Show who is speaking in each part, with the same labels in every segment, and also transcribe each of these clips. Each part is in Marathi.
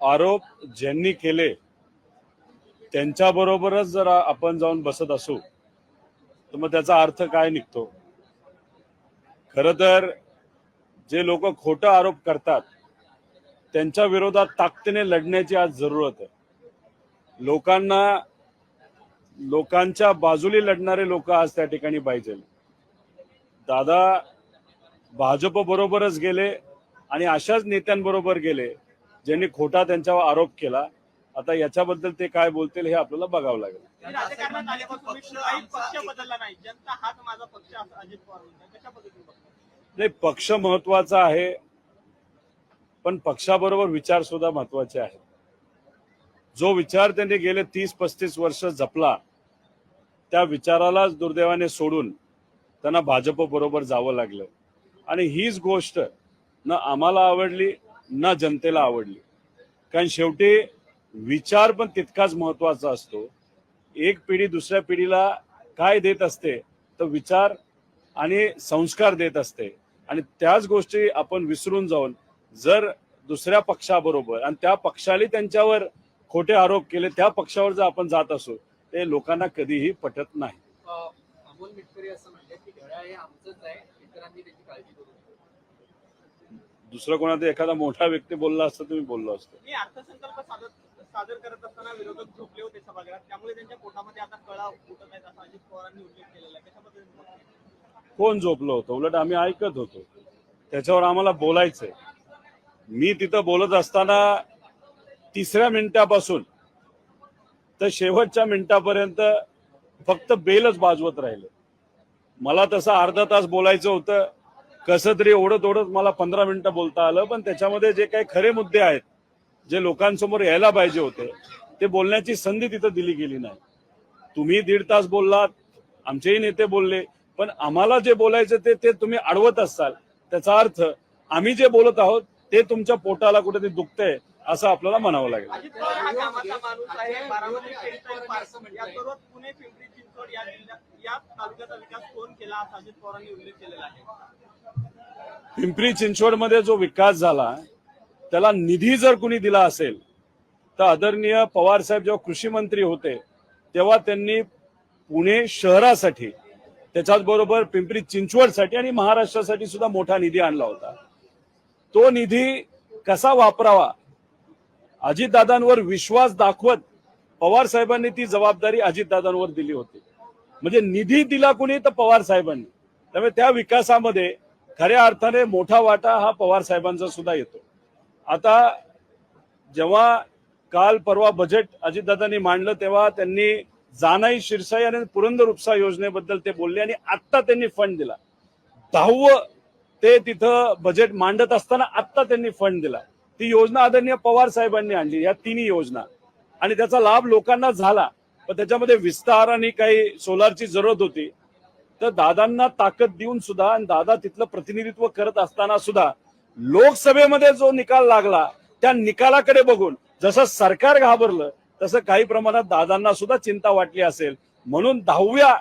Speaker 1: आरोप ज्यांनी केले त्यांच्याबरोबरच जर आपण जाऊन बसत असू तर मग त्याचा अर्थ काय निघतो? खर तर जे लोक खोटं आरोप करतात त्यांच्या विरोधात ताकदीने लढण्याची आज जरूरत आहे. लोकांना लोकांच्या बाजूली लढणारे लोक आज त्या ठिकाणी पाहिजे. दादा भाजप बरोबरच गेले आणि अशाच नेत्यांबरोबर गेले ज्यांनी खोटा त्यांच्यावर आरोप केला आता याच्याबद्दल ते काय बोलतील हे आपल्याला बघावं लागेल.
Speaker 2: राजकारणात आल्यापासून काही पक्ष बदलला नाही. जनता हाच माझा पक्ष असं अजित पवार म्हणतात. कशा पद्धतीने बघता?
Speaker 1: नाही पक्ष महत्त्वाचा आहे पण पक्षाबरोबर विचार सुद्धा महत्त्वाचे आहेत. जो विचार त्यांनी गेले तीस पस्तीस वर्ष जपला त्या विचारालाच दुर्दैवाने सोडून त्यांना भाजप बरोबर जावं लागलं. आणि हीच गोष्ट न आम्हाला आवडली ना जनतेला आवडली. कारण शेवटी विचार पण तितकाच महत्त्वाचा असतो. एक पिढी दुसऱ्या पिढीला काय देत असते तर विचार आणि संस्कार देत असते. आणि त्याच गोष्टी आपण विसरून जाऊन जर दुसऱ्या पक्षाबरोबर आणि त्या पक्षाने त्यांच्यावर खोटे आरोप केले त्या पक्षावर जर आपण जात असू ते लोकांना कधीही पटत नाही. दुसरं कोणाचा एखादा मोठा व्यक्ती बोलला असतं तुम्ही बोललो असतो.
Speaker 2: मी अर्थसंकल्प सादर करत असताना विरोधक झोपले होते सभागृहात. त्यामुळे त्यांच्या पोटामध्ये आता कळा उठत आहेत असा अजित पवारांनी उल्लेख केलेला आहे?
Speaker 1: कोण झोपलं होतं? उलट आम्ही ऐकत होतो. त्याच्यावर आम्हाला बोलायचंय. मी तिथं बोलत असताना तिसऱ्या मिनिटापासून तर शेवटच्या मिनिटापर्यंत फक्त बेलच बाजवत राहिले. मला तसं अर्धा तास बोलायचं होतं. कसं तरी ओढत ओढत मला पंधरा मिनिटं बोलता आलं पण त्याच्यामध्ये जे काही खरे मुद्दे आहेत जे लोकांसमोर यायला पाहिजे होते ते बोलण्याची संधी तिथं दिली गेली नाही. तुम्ही दीड तास बोललात आमचेही नेते बोलले पण आम्हाला जे बोलायचं ते ते तुम्ही अडवत असाल. त्याचा अर्थ आम्ही जे बोलत आहोत ते तुमच्या पोटाला कुठेतरी दुखतंय असं आपल्याला म्हणावं लागेल.
Speaker 2: हा आहे. पिंपरी
Speaker 1: चिंचवडमध्ये जो विकास झाला त्याला निधी जर कुणी दिला असेल तर आदरणीय पवार साहेब जेव्हा कृषी मंत्री होते तेव्हा त्यांनी पुणे शहरासाठी त्याच्याच बरोबर पिंपरी चिंचवडसाठी आणि महाराष्ट्रासाठी सुद्धा मोठा निधी आणला होता. तो निधी कसा वापरावा अजितदादांवर विश्वास दाखवत पवार साहेबांनी ती जबाबदारी अजितदादांवर दिली होती. म्हणजे निधी दिला कुणी तर पवार साहेबांनी. त्यामुळे त्या विकासामध्ये खऱ्या अर्थाने मोठा वाटा हा पवार साहेबांचा सुद्धा येतो. आता जेव्हा काल परवा बजेट अजितदादांनी मांडलं तेव्हा त्यांनी जानाई शिरसाई आणि पुरंदर उपसा योजनेबद्दल ते बोलले आणि आत्ता त्यांनी फंड दिला. दहावं ते तिथं बजेट मांडत असताना आत्ता त्यांनी फंड दिला. ती योजना आदरणीय पवार साहेबांनी आणली या तिन्ही योजना. आणि त्याचा लाभ लोकांना झाला. पण त्याच्यामध्ये विस्तार आणि काही सोलारची जरूरत होती. तर दादांना ताकद देऊन सुद्धा आणि दादा तिथलं प्रतिनिधित्व करत असताना सुद्धा लोकसभेमध्ये जो निकाल लागला त्या निकालाकडे बघून जसं सरकार घाबरलं तसं काही प्रमाणात दादांना सुद्धा चिंता वाटली असेल. म्हणून दहाव्या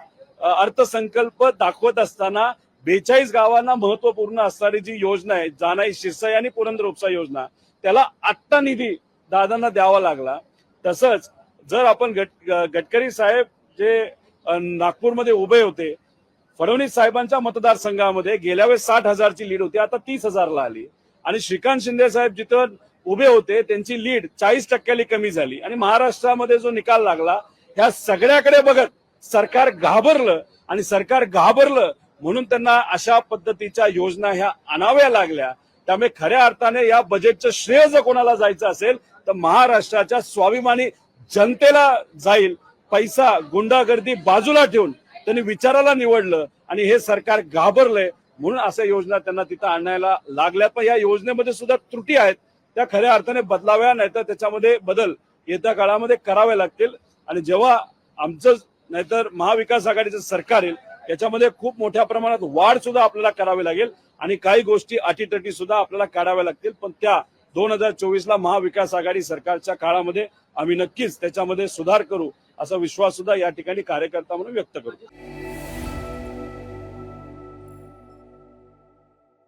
Speaker 1: अर्थसंकल्प दाखवत असताना बेचाळीस गावांना महत्त्वपूर्ण असणारी जी योजना आहे जानाई शिरसाई आणि पुरंदर उपसा योजना त्याला आत्ता निधी दादांना द्यावा लागला. तसंच जर आपण गट गडकरी साहेब जे नागपूरमध्ये उभे होते फडणवीस साहेबांच्या मतदारसंघामध्ये गेल्या वेळेस साठ हजारची लीड होती आता तीस हजारला आली. आणि श्रीकांत शिंदे साहेब जिथं उभे होते त्यांची लीड चाळीस टक्क्याली कमी झाली. आणि महाराष्ट्रामध्ये जो निकाल लागला ह्या सगळ्याकडे बघत सरकार घाबरलं. आणि सरकार घाबरलं म्हणून त्यांना अशा पद्धतीच्या योजना ह्या आणाव्या लागल्या. त्यामुळे खऱ्या अर्थाने या बजेटचं श्रेय जर कोणाला जायचं असेल तर महाराष्ट्राच्या स्वाभिमानी जनतेला जाईल. पैसा गुंडागर्दी बाजूला ठेवून त्यांनी विचाराला निवडलं आणि हे सरकार घाबरलंय म्हणून अशा योजना त्यांना तिथं आणायला लागल्या पण या योजनेमध्ये सुद्धा त्रुटी आहेत. त्या खऱ्या अर्थाने बदलाव्या नाहीतर त्याच्यामध्ये बदल येत्या काळामध्ये करावे लागतील. आणि जेव्हा आमचं नाहीतर महाविकास आघाडीचं सरकार येईल याच्यामध्ये खूप मोठ्या प्रमाणात वाढ सुद्धा आपल्याला करावी लागेल आणि काही गोष्टी अटीतटी सुद्धा आपल्याला काढाव्या लागतील. पण त्या दोन हजार चोवीस ला महाविकास आघाडी सरकारच्या काळामध्ये आम्ही नक्कीच त्याच्यामध्ये सुधार करू असा विश्वास सुद्धा या ठिकाणी कार्यकर्ता म्हणून व्यक्त करू